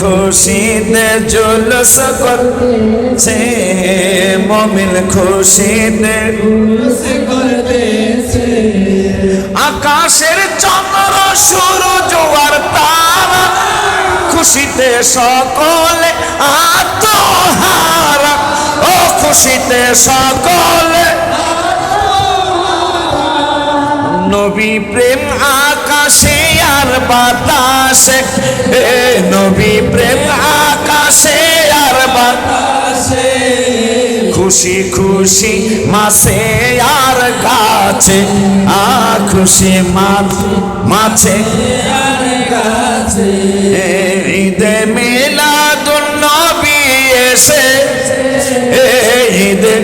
খুশিতে জুলস করছে মমিল খুশিতে আকাশের চন্দ্র সূর্য আর তারা খুশিতে সকলে আত্মহারা। ও খুশিতে সকলে নবী প্রেম আকাশে আর বাতাসে, এ নবী প্রেম আকাশে আর বাতাসে। খুশি খুশি মাছে আর গাছে আ খুশি মাছ, মাছে আর গাছে। ঈদে মিলাদুন নবী এসে ঈদে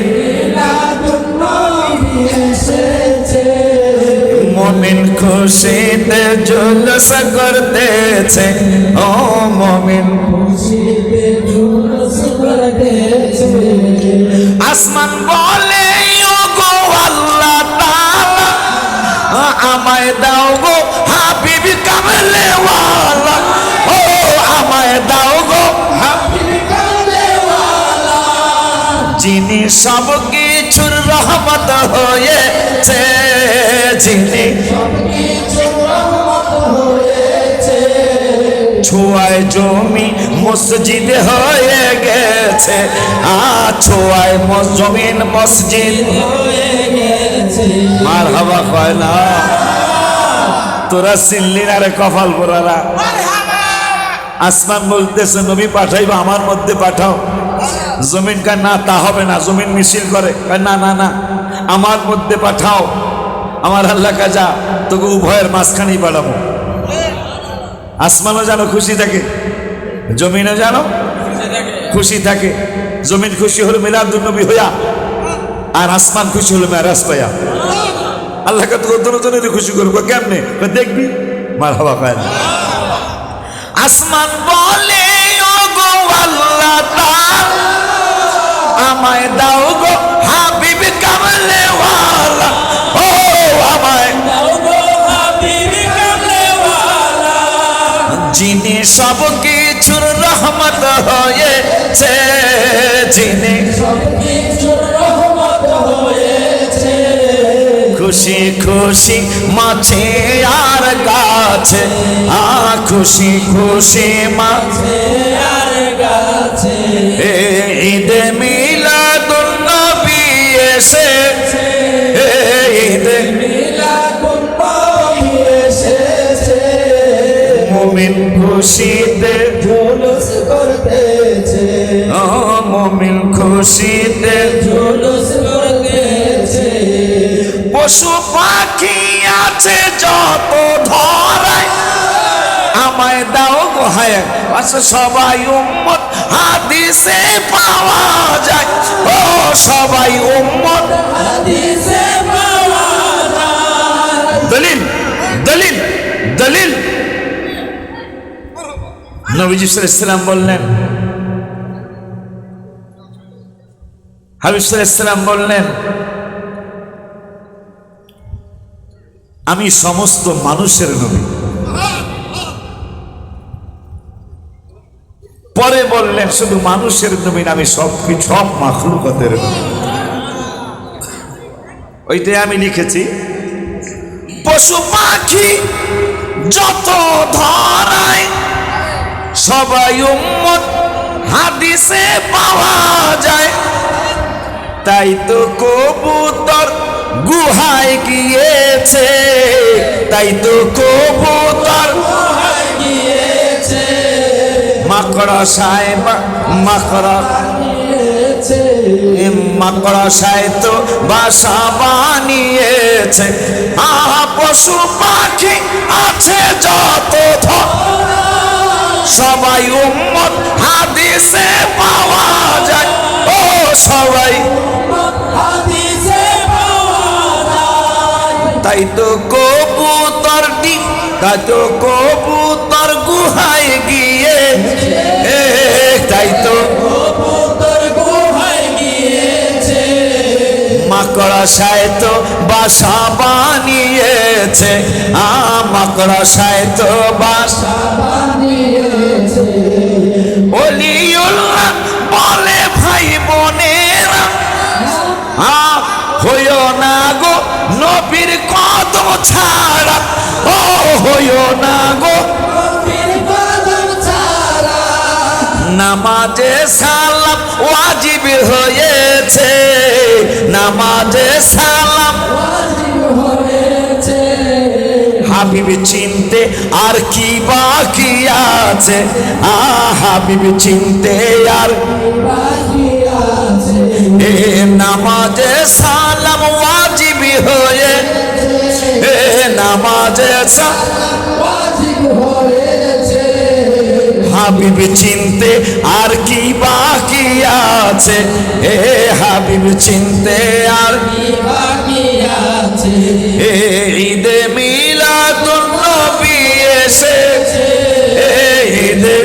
খুশিতে জুলস করতেছে ও মমিন। আসমান বলে ও গো আল্লাহ তাআলা আমায় দাও গো হাবিব কামলে ওয়ালা ও আমায় দাও গো হাবিব যিনি সব কিছুর রহমত হয়েছে যিনি ছোঁয়ায় জমি মসজিদ হয়ে গেছে আ ছোঁয়ায় জমিন মসজিদ মার হবা কয় না তোরা সিল্লির আরে কপাল পোড়ারা আসমান বলতেছে, নবী পাঠাইবা, আমার মধ্যে পাঠাও। জমিন কা না, তা হবে না, জমিন মিছিল করে। না না না। আমার মধ্যে পাঠাও। আমার আল্লাহ কাজা, তোকে উভয়ের মাঝখানেই পাঠাবো আসমানও যেন খুশি থাকে, জমিনও যেন খুশি থাকে। জমিন খুশি হলো মিলাদুল নবী হইয়া, আর আসমান খুশি হলো মেরাজ পাইয়া। আল্লাহকে তোর দুজনের খুশি করব, কেমনে? দেখবি? মার হওয়া পায় না। আসমান বলে আল্লাহ আমায় দাও যিনি সব কিছুর রহমত হয়েছে, যিনি খুশি খুশি মাছে আর গাছে আ খুশি খুশি মাছে আর এ ঈদে মিলাদুন নবী এসে ঈদে মুমিন খুশিতে জুলুস করতেছে। ও মুমিন খুশিতে জুলুস করতেছে। পশু পাখি আছে যত ধরায়। আমায় দাও গো হায় আচ্ছা সবাই উম্মত হাদিসে পাওয়া যায়। ও সবাই উম্মত। হাদিসে পাওয়া যায়। দলিল দলিল দলিল। নবীজি ইসলাম বললেন হাবিব ইসলাম বললেন আমি সমস্ত মানুষের নবী। পরে বললেন শুধু মানুষের নবী না, আমি সব কিছু সব মাখলুকতের ওইটাই আমি লিখেছি। পশু পাখি যত ধরায় সবাই উম্মত, হাদিসে পাওয়া যায়। তাই তো কবুতর গুহায় গিয়েছে। তাই তো কবুতর গিয়েছে। মাকড় সাহেব, মাকড় মাকড় সাহেব বাসা বানিয়েছে। আহা, পশু পাখি আছে যত। সবাই উম্মত, হাদিসে পাওয়া যায়। ও সবাই। তাই তো কবুতর ডিম তাই তো কবুতর গুহায় গিয়ে তাই তো মাকড় সায়ত বাসা বানিয়েছে আ মাকড় সায়ত বাসা বানিয়েছে। অলিউল্লাহ বলে, ভাই বোনেরা আ হইও না গো নবীর কদম ছাড়া, ও হইও না গো নামাজে সালাম ওয়াজিব হয়েছে। নামাজে সালাম ওয়াজিব হয়েছে। হাবিব চিনতে আর কি বাকি আছে? আ হাবিব চিনতে আর এ নামাজে সালাম ওয়াজিব হয়ে এ নামাজে সালাম ওয়াজিব হয়েছে। হাবিব চিনতে আর কি বাকি আছে? এ হাবিব চিনতে আর কি বাকি আছে? এ ঈদে মিলাদুন নবী এসেছে। এ ঈদে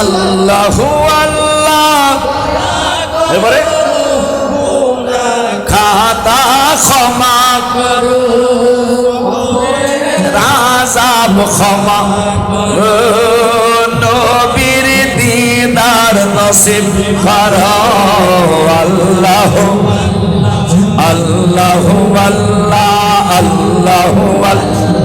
আল্লাহু আল্লাহ। এবারে খাতা ক্ষমা করো। রাজাব ক্ষমা নবীর দিদার নসিব কর। আল্লাহ আল্লাহ আল্লাহ আল্লাহ আল্লাহ।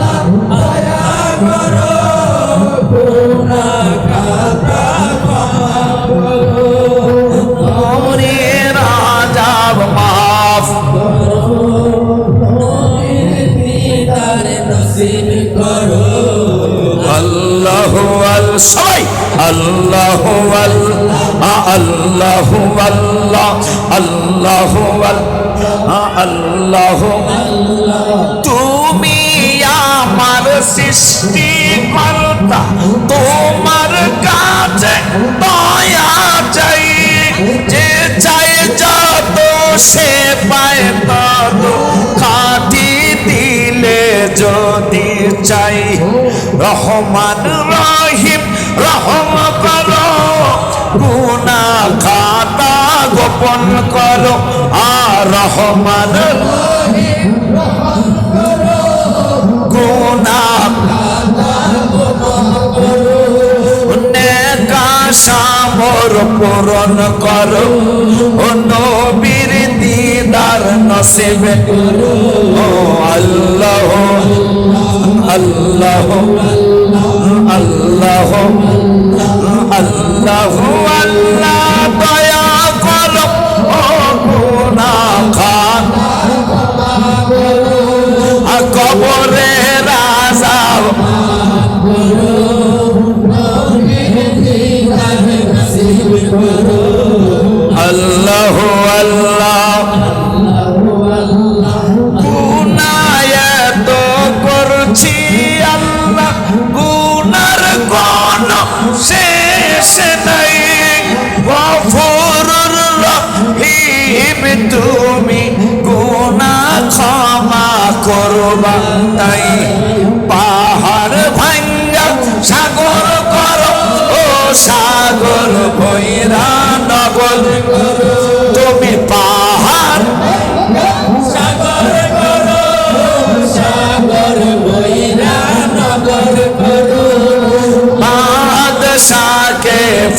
আল সবাই আল্লাহ আল আল্লাহ আল্লাহ আল্লাহ আল্লাহ তুমি আমার সৃষ্টি কর্তা। তোমার কাছে দয়া চাই। যে চাই যত সে পায় তত। খাটি দিলে যদি চাই। রহমান রহমান গুনা নেকা সামর পূরণ করো নবীর দিদার নসিবে আল্লাহ আল্লাহ আল্লাহ আল্লাহ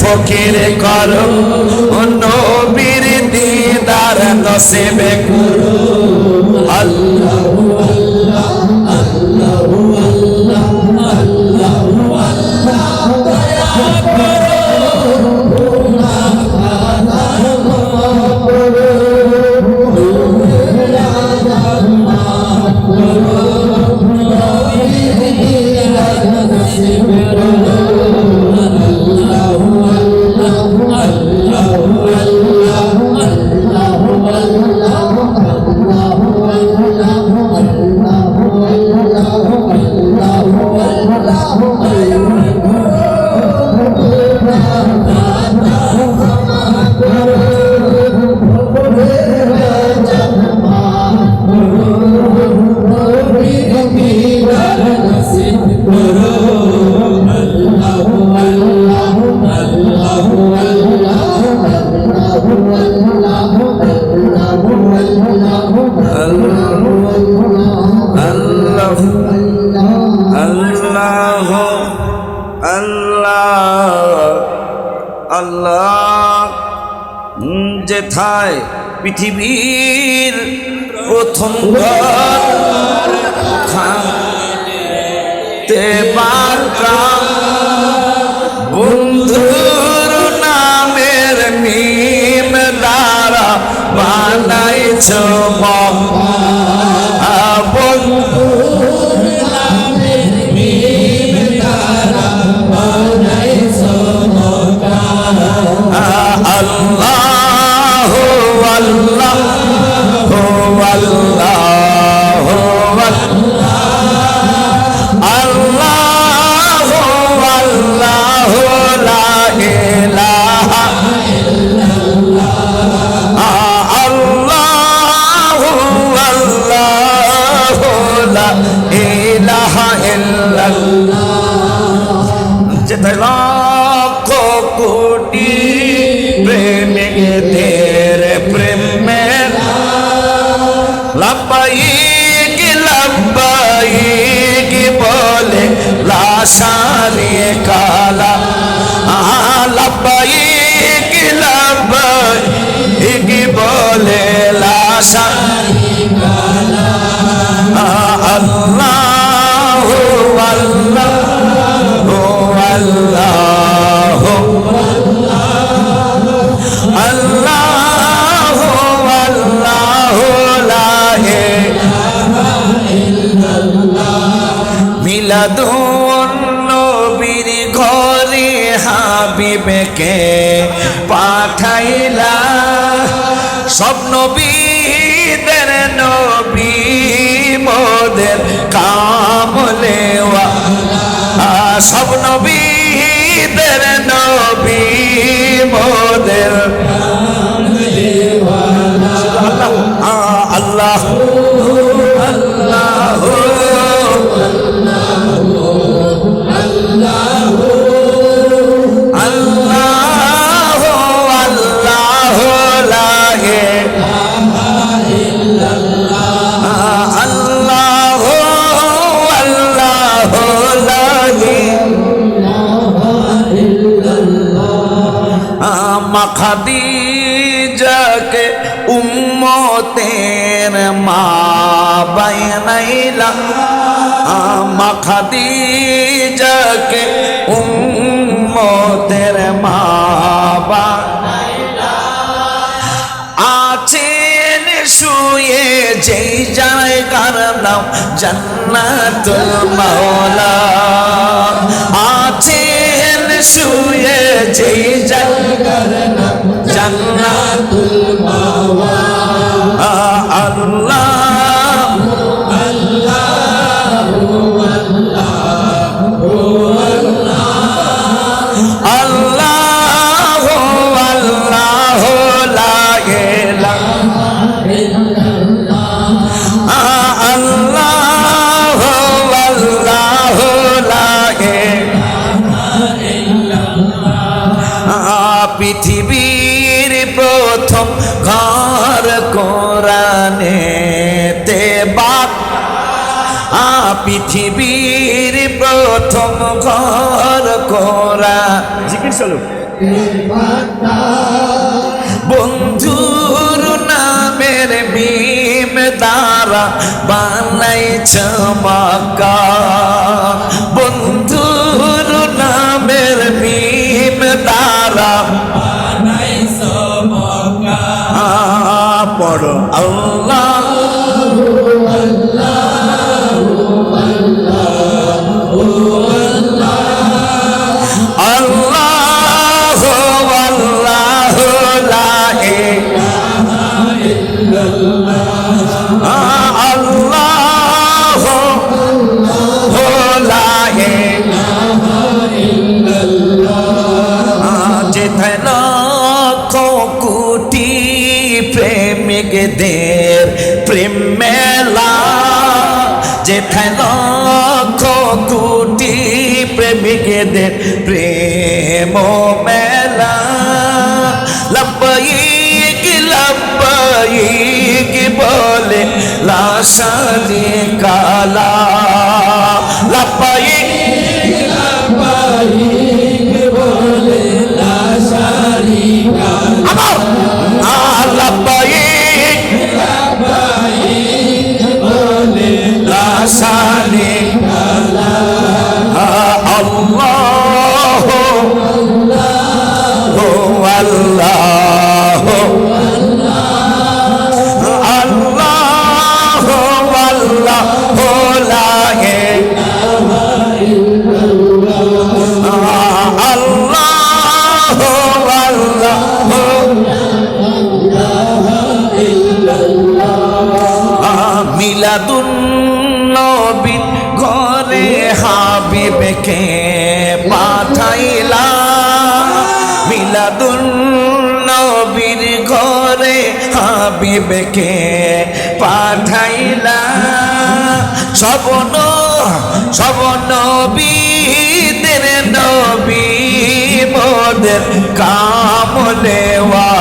ফকির করো নবীর দিদার নসিবে করো যেথায় পৃথিবীর প্রথম ঘর খাতে বারকা বন্ধুর নামের মিম দ্বারা বানাইছ মিলাদুন নবীর ঘরে হাবিবকে পাঠাইলা সব নবীদের নবী মোদের কামলেওয়া সব নবীদের নবী মোদের আল্লাহ। আল্লাহ মা খাদিজাকে উম্মতের মা আছেন শুয়ে যেই জায়গার নাম জান্নাতুল মাওলা। আছেন শুয়ে যেই জায়গার নাম জান্নাতুল পৃথিবীর প্রথম ঘর কোরা। জিকির চলো। বন্ধুর নামের মিম দ্বারা বানাইছ মাকা। বন্ধুর নামের মিম দ্বারা আ, পড়ো। আল্লাহ আল্লাহ প্রেম মেলা যেথায় লক্ষ কোটি প্রেমিকদের প্রেম মেলা। লব্বাইক লব্বাইক বলে লাশালি কালা সবন সব নবীদের নবী মোদের কামলেওয়ালা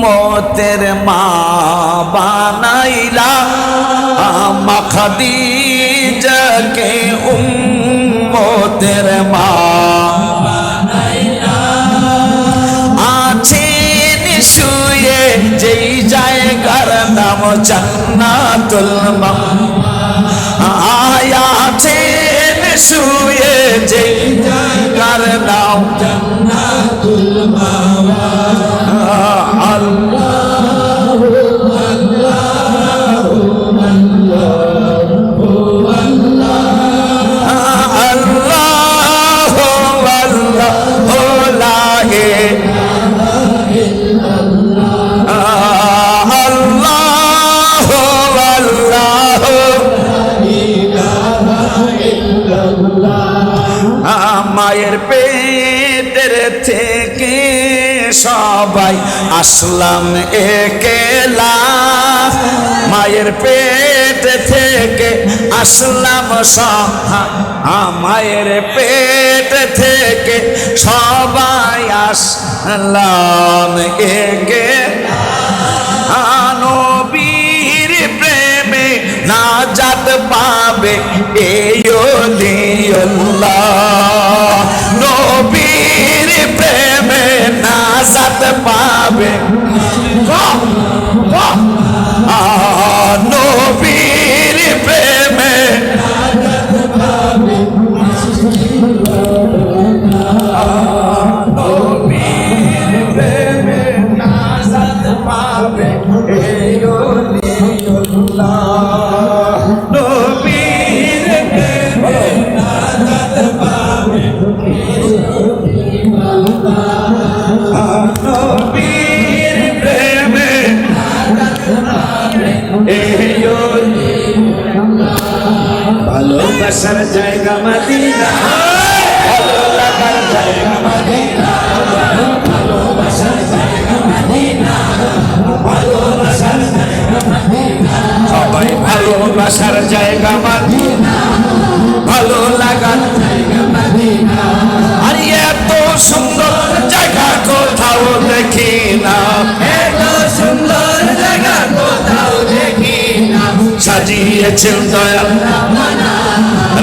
উম্মতের মা বানাইলা। আমা খাদিজাকে উম্মতের মা যেই জায়গার নাম জান্নাতুল আয়াছেন শুয়ে যেই জায়গার নাম জান্নাতুল মাওয়া আল্লাহ আসলাম একেলা মায়ের পেট থেকে আসলাম মায়ের পেট থেকে সবাই আসলাম একে নবীর প্রেমে নাজাত পাবে এলিউল্লাহ নবীর প্রেমে নাজাত পাবে আ, ভালোবাসার জায়গা মদিনা। ভালো লাগার জায়গা মদিনা। ভালো লাগার জায়গা মদিনা। আর এত সুন্দর জায়গা কোথাও দেখি না। এত সুন্দর জায়গা কোথাও দেখি না। সাজিয়েছেন দয়াল।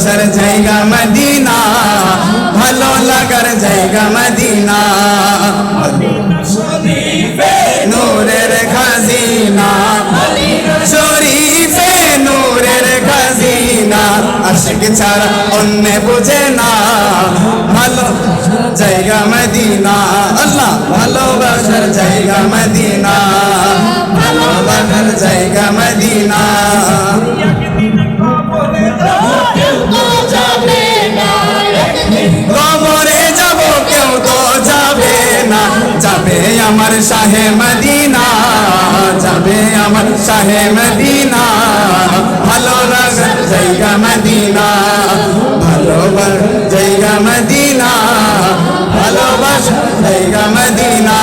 ভালোবাসার জায়গা মদিনা ভালো লাগার জায়গা মদিনা নূরের খাজিনা শরীফে নূরের খাজিনা আশিক ছাড়া অন্য বুঝে না ভালো জায়গা মদিনা আল্লাহ ভালোবাসার জায়গা মদিনা ভালোবাসার জায়গা মদিনা যাবে আমার শাহে মদিনা, যাবে আমার শাহে মদিনা। ভালো জায়গা মদিনা ভালোবাস জায়গা মদিনা। ভালোবাস জায়গা মদিনা।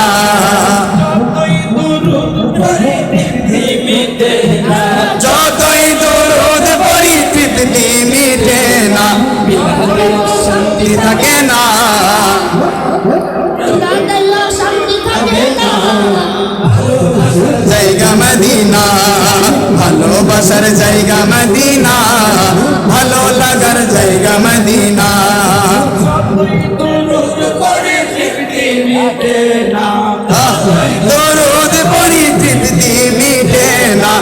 ভালোবাসার জায়গা মদিনা ভালো লাগার জায়গা মদিনা দরুদ পড়ি তৃপ্তি মিটে না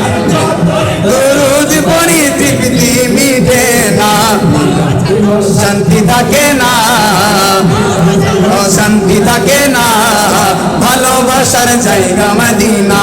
দরুদ পড়ি তৃপ্তি মিটে না শান্তি থাকে না ও শান্তি থাকে না ভালোবাসার জায়গা মদিনা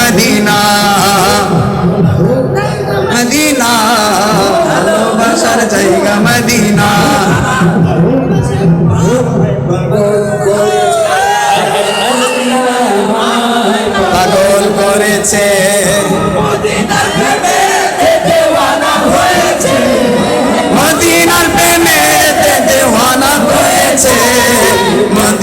palestino.